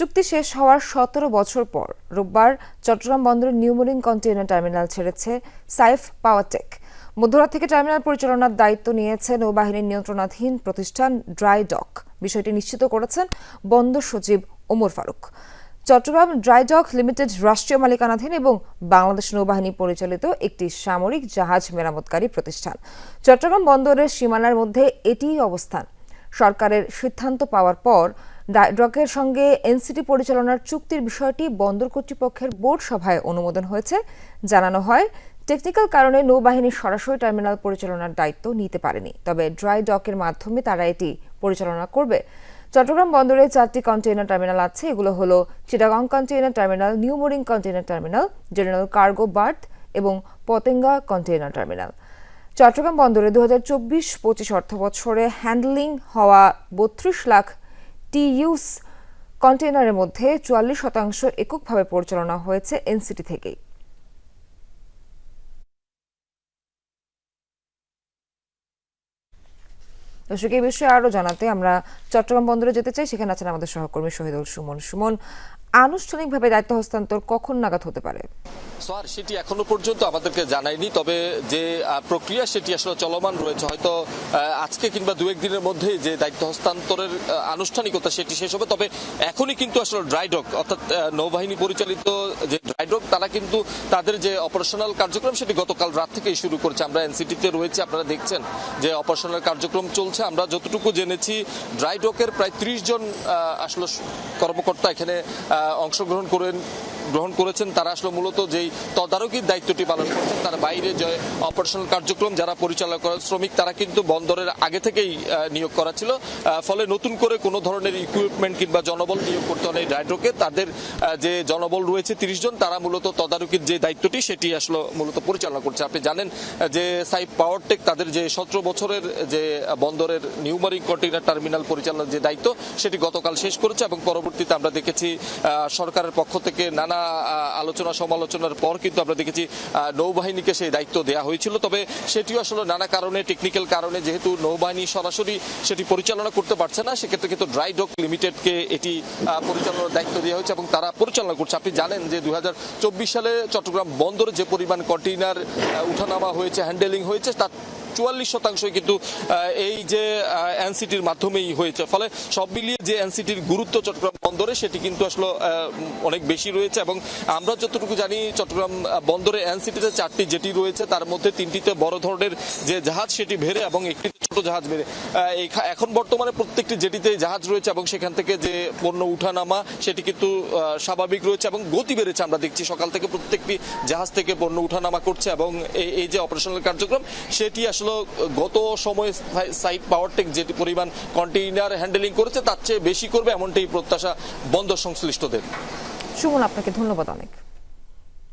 চুক্তি শেষ হওয়ার সতেরো বছর পর রোববার চট্টগ্রাম বন্দরের নিউমোরিং কন্টেইনার টার্মিনাল ছেড়েছে সাইফ পাওয়ারটেক মধ্যরাত থেকে টার্মিনাল পরিচালনার দায়িত্ব নিয়েছে নৌবাহিনীর নিয়ন্ত্রণাধীন প্রতিষ্ঠান ড্রাই ডক বিষয়টি নিশ্চিত করেছেন বন্দর সচিব Omar Faruk. Chattogram dry dock limited রাষ্ট্রীয় মালিকানাধীন এবং বাংলাদেশ নৌবাহিনী পরিচালিত একটি সামরিক জাহাজ মেরামতকারী প্রতিষ্ঠান। চট্টগ্রাম বন্দরের সীমানার মধ্যে এটিই অবস্থান। সরকারের সিদ্ধান্ত পাওয়ার পর ড্রকের সঙ্গে এনসিটি পরিচালনার চুক্তির বিষয়টি বন্দর কর্তৃপক্ষের বোর্ড সভায় অনুমোদন হয়েছে। জানানো হয়, টেকনিক্যাল কারণে নৌবাহিনী সরাসরি টার্মিনাল পরিচালনার দায়িত্ব নিতে পারেনি। তবে ড্রাই ডকের মাধ্যমে তারা এটি পরিচালনা করবে। চট্টগ্রাম বন্দরে চারটি কন্টেইনার টার্মিনাল আছে। এগুলো হলো Chittagong container terminal, new mooring container terminal, general cargo berth এবং পতেঙ্গা কন্টেইনার টার্মিনাল। চট্টগ্রাম বন্দরে দু হাজার চব্বিশ পঁচিশ অর্থ বছরে হ্যান্ডলিং হওয়া বত্রিশ লাখ টিইউস কন্টেইনারের মধ্যে চুয়াল্লিশ শতাংশ এককভাবে পরিচালনা হয়েছে এনসিটি থেকেই। দর্শক, এই বিষয়ে আরও জানাতে আমরা চট্টগ্রাম বন্দরে যেতে চাই। সেখানে আছেন আমাদের সহকর্মী শহীদুল সুমন সুমন। আনুষ্ঠানিকভাবে দায়িত্ব হস্তান্তর কখন নাগাদ হতে পারে? স্যার, সেটি এখনও পর্যন্ত আমাদেরকে জানায়নি তবে যে প্রক্রিয়া সেটি আসলে চলমান রয়েছে। হয়তো আজকে কিংবা দু একদিনের মধ্যেই যে দায়িত্ব হস্তান্তরের আনুষ্ঠানিকতা সেটি শেষ হবে। তবে এখনই কিন্তু আসলে ড্রাইডক অর্থাৎ নৌবাহিনী পরিচালিত যে ড্রাইডক তারা কিন্তু তাদের যে অপারেশনাল কার্যক্রম সেটি গতকাল রাত থেকেই শুরু করেছে। আমরা এনসিটিতে রয়েছি, আপনারা দেখছেন যে অপারেশনাল কার্যক্রম চলছে। আমরা যতটুকু জেনেছি ড্রাইডকের প্রায় ত্রিশ জন আসলে কর্মকর্তা এখানে অংশগ্রহণ করেন, গ্রহণ করেছেন, তারা আসলে মূলত যেই তদারকির দায়িত্বটি পালন করছেন, তার বাইরে যে অপারেশনাল কার্যক্রম যারা পরিচালনা করেন, শ্রমিক তারা কিন্তু বন্দরের আগে থেকেই নিয়োগ করা ছিল ফলে নতুন করে কোনো ধরনের ইকুইপমেন্ট কিংবা জনবল নিয়োগ করতে হলে ড্রাইড্রোকে তাদের যে জনবল রয়েছে তিরিশ জন, তারা মূলত তদারকির যে দায়িত্বটি সেটি আসলে মূলত পরিচালনা করছে। আপনি জানেন যে সাইপ পাওয়ারটেক তাদের যে সতেরো বছরের যে বন্দরের নিউমারিং কন্টেইনার টার্মিনাল পরিচালনার যে দায়িত্ব, সেটি গতকাল শেষ করেছে এবং পরবর্তীতে আমরা দেখেছি সরকারের পক্ষ থেকে নানা আলোচনা সমালোচনার পর কিন্তু আমরা দেখেছি নৌবাহিনীকে সেই দায়িত্ব দেওয়া হয়েছিল। তবে সেটিও আসলে নানা কারণে টেকনিক্যাল কারণে যেহেতু নৌবাহিনী সরাসরি সেটি পরিচালনা করতে পারছে না, সেক্ষেত্রে কিন্তু ড্রাই ডক লিমিটেডকে এটি পরিচালনার দায়িত্ব দেওয়া হয়েছে এবং তারা পরিচালনা করছে। আপনি জানেন যে দু হাজার চব্বিশ সালে চট্টগ্রাম বন্দরে যে পরিমাণ কন্টেইনার উঠানামা হয়েছে হ্যান্ডেলিং হয়েছে, তার চুয়াল্লিশ শতাংশই কিন্তু এই যে এনসিটির মাধ্যমেই হয়েছে। ফলে সব মিলিয়ে যে এনসিটির গুরুত্ব চট্টগ্রাম বন্দরে, সেটি কিন্তু আসলে অনেক বেশি রয়েছে এবং আমরা যতটুকু জানি, চট্টগ্রাম বন্দরে এনসিটিতে চারটি জেটি রয়েছে। তার মধ্যে তিনটিতে বড় ধরনের যে জাহাজ, সেটি ভেড়ে এবং একটি ছোট জাহাজ ভেড়ে এখন বর্তমানে প্রত্যেকটি জেটিতে জাহাজ রয়েছে এবং সেখান থেকে যে পণ্য উঠানামা, সেটি কিন্তু স্বাভাবিক রয়েছে এবং গতি বেড়েছে আমরা দেখছি। সকাল থেকে প্রত্যেকটি জাহাজ থেকে পণ্য উঠানামা করছে এবং এই- যে অপারেশনাল কার্যক্রম, সেটি আসলে, গত সময়ে সাইট পাওয়ারটেক যেটি পরিমাণ কন্টেইনার হ্যান্ডেলিং করেছে, তার চেয়ে বেশি করবে এমনটাই প্রত্যাশা বন্দর সংশ্লিষ্টদের। সুমন আপনাকে ধন্যবাদ অনেক।